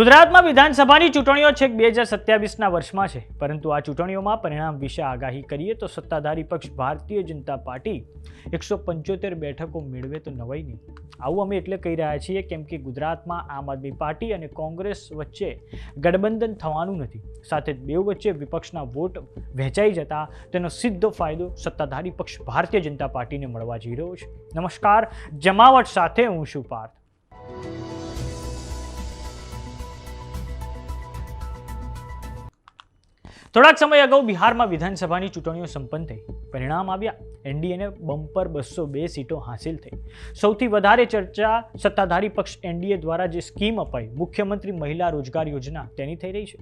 ગુજરાતમાં વિધાનસભાની ચૂંટણીઓ છેક બે હજાર સત્યાવીસના વર્ષમાં છે. પરંતુ આ ચૂંટણીઓમાં પરિણામ વિશે આગાહી કરીએ તો સત્તાધારી પક્ષ ભારતીય જનતા પાર્ટી એકસો પંચોતેર બેઠકો મેળવે તો નવાઈ નહીં. આવું અમે એટલે કહી રહ્યા છીએ કેમ કે ગુજરાતમાં આમ આદમી પાર્ટી અને કોંગ્રેસ વચ્ચે ગઠબંધન થવાનું નથી. સાથે બેઉ વચ્ચે વિપક્ષના વોટ વહેંચાઈ જતા તેનો સીધો ફાયદો સત્તાધારી પક્ષ ભારતીય જનતા પાર્ટીને મળવા જઈ રહ્યો છે. નમસ્કાર, જમાવટ સાથે હું છું પાર્થ. થોડાક સમય અગાઉ બિહારમાં વિધાનસભાની ચૂંટણીઓ સંપન્ન થઈ. પરિણામ આવ્યા. એનડીએને બમ્પર બસો બે સીટો હાંસિલ થઈ. સૌથી વધારે ચર્ચા સત્તાધારી પક્ષ એનડીએ દ્વારા જે સ્કીમ અપાઈ, મુખ્યમંત્રી મહિલા રોજગાર યોજના, તેની થઈ રહી છે.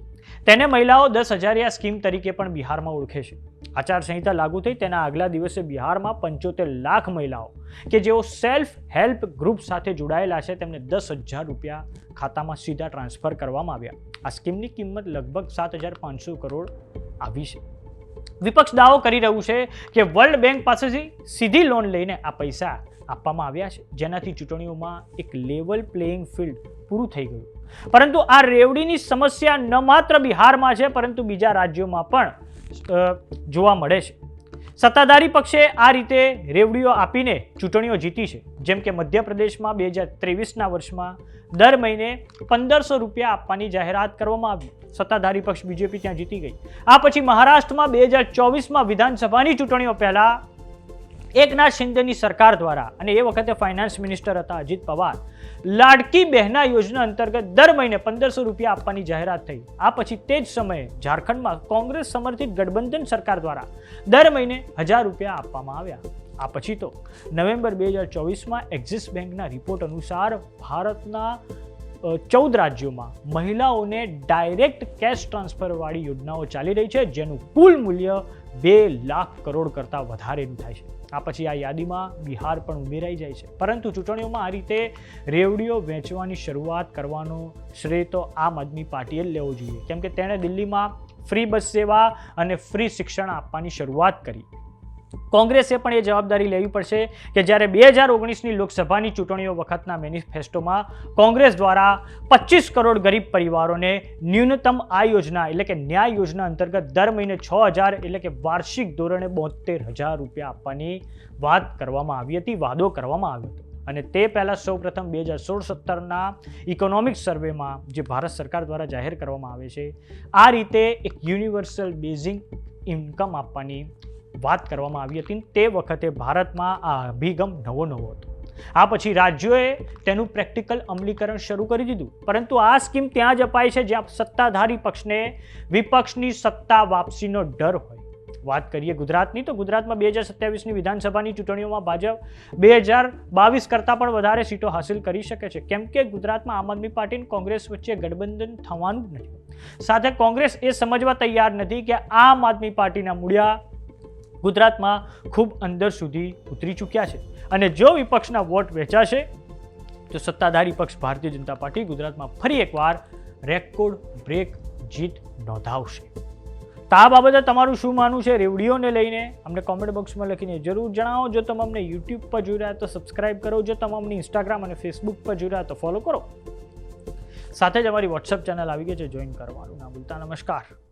તેને મહિલાઓ દસ હજારિયા સ્કીમ તરીકે પણ બિહારમાં ઓળખે છે. આચારસંહિતા લાગુ થઈ તેના આગલા દિવસે બિહારમાં પંચોતેર લાખ મહિલાઓ, કે જેઓ સેલ્ફ હેલ્પ ગ્રુપ સાથે જોડાયેલા છે, તેમને દસ હજાર રૂપિયા ખાતામાં સીધા ટ્રાન્સફર કરવામાં આવ્યા. આ સ્કીમની કિંમત લગભગ સાત હજાર પાંચસો કરોડ આવી છે. વિપક્ષ દાવો કરી રહ્યું છે કે વર્લ્ડ બેંક પાસેથી સીધી લોન લઈને આ પૈસા આપવામાં આવ્યા છે. જેનાથી ચૂંટણીઓમાં એક લેવલ પ્લેઇંગ ફિલ્ડ પૂરું થઈ ગયું. પરંતુ આ રેવડીની સમસ્યા ન માત્ર બિહારમાં છે, પરંતુ બીજા રાજ્યોમાં પણ જોવા મળે છે. સત્તાધારી પક્ષે આ રીતે રેવડીઓ આપીને ચૂંટણીઓ જીતી છે. જેમ કે મધ્યપ્રદેશમાં બે હજાર ત્રેવીસના વર્ષમાં દર મહિને પંદરસો રૂપિયા આપવાની જાહેરાત કરવામાં આવી. સત્તાધારી પક્ષ બીજેપી ત્યાં જીતી ગઈ. આ પછી મહારાષ્ટ્રમાં બે હજાર ચોવીસમાં વિધાનસભાની ચૂંટણીઓ પહેલા એકનાથ શિંદેની સરકાર દ્વારા અને એ વખતે ફાઇનાન્સ મિનિસ્ટર હતા અજીત પવાર, લાડકી બહેના યોજના અંતર્ગત દર મહિને પંદરસો રૂપિયા આપવાની જાહેરાત થઈ. આ પછી તે જ સમયે ઝારખંડમાં કોંગ્રેસ સમર્થિત ગઠબંધન સરકાર દ્વારા દર મહિને હજાર રૂપિયા આપવામાં આવ્યા. આ પછી તો નવેમ્બર બે હજાર ચોવીસમાં એક્ઝિસ બેંકના રિપોર્ટ અનુસાર ભારતના ચૌદ રાજ્યોમાં મહિલાઓને ડાયરેક્ટ કેશ ટ્રાન્સફરવાળી યોજનાઓ ચાલી રહી છે, જેનું કુલ મૂલ્ય બે લાખ કરોડ કરતાં વધારેનું થાય છે. આ પછી આ યાદીમાં બિહાર પણ ઉમેરાઈ જાય છે. પરંતુ ચૂંટણીઓમાં આ રીતે રેવડીઓ વેચવાની શરૂઆત કરવાનો શ્રેય તો આમ આદમી પાર્ટીએ લેવો જોઈએ. કેમ કે તેણે દિલ્હીમાં ફ્રી બસ સેવા અને ફ્રી શિક્ષણ આપવાની શરૂઆત કરી. કોંગ્રેસે પણ એ જવાબદારી લેવી પડશે કે જ્યારે બે હજાર ઓગણીસની લોકસભાની ચૂંટણીઓ વખતના મેનિફેસ્ટોમાં કોંગ્રેસ દ્વારા પચીસ કરોડ ગરીબ પરિવારોને ન્યૂનતમ આ યોજના એટલે કે ન્યાય યોજના અંતર્ગત દર મહિને છ હજાર એટલે કે વાર્ષિક ધોરણે બોતેર હજાર રૂપિયા આપવાની વાત કરવામાં આવી હતી, વાદો કરવામાં આવ્યો હતો. અને તે પહેલાં સૌપ્રથમ બે હજાર સોળ સત્તરના ઇકોનોમિક સર્વેમાં જે ભારત સરકાર દ્વારા જાહેર કરવામાં આવે છે, આ રીતે એક યુનિવર્સલ બેઝિંગ ઇન્કમ આપવાની વાત કરવામાં આવી હતી તે વખતે ભારતમાં આ અભિગમ નવો નવો હતો. આ પછી રાજ્યોએ તેનું પ્રેક્ટિકલ અમલીકરણ શરૂ કરી દીધું. પરંતુ આ સ્કીમ ત્યાં જ અપાય છે જ્યાં સત્તાધારી પક્ષને વિપક્ષની સત્તા વાપસીનો ડર હોય. વાત કરીએ ગુજરાતની તો ગુજરાતમાં બે હજાર સત્યાવીસની વિધાનસભાની ચૂંટણીઓમાં ભાજપ બે હજાર બાવીસ કરતાં પણ વધારે સીટો હાંસિલ કરી શકે છે. કેમ કે ગુજરાતમાં આમ આદમી પાર્ટી અને કોંગ્રેસ વચ્ચે ગઠબંધન થવાનું જ નથી. સાથે કોંગ્રેસ એ સમજવા તૈયાર નથી કે આમ આદમી પાર્ટીના મૂળિયા ગુજરાતમાં ખૂબ અંદર સુધી ઉતરી ચૂક્યા છે. અને જો વિપક્ષના વોટ વેચાશે, તો સત્તાધારી પક્ષ ભારતીય જનતા પાર્ટી ગુજરાતમાં ફરી એકવાર રેકોર્ડ બ્રેક જીત નોંધાવશે. તો આ બાબતે તમારું શું માનવું છે? રેવડીઓને લઈને અમને કોમેન્ટ બોક્સમાં લખીને જરૂર જણાવો. જો તમે અમને યુટ્યુબ પર જોઈ રહ્યા તો સબસ્ક્રાઇબ કરો. જો તમે અમને ઇન્સ્ટાગ્રામ અને ફેસબુક પર જોઈ રહ્યા તો ફોલો કરો. સાથે જ અમારી વોટ્સઅપ ચેનલ આવી ગઈ છે. જોઈન કરવાનું. ના ભૂલતા. નમસ્કાર.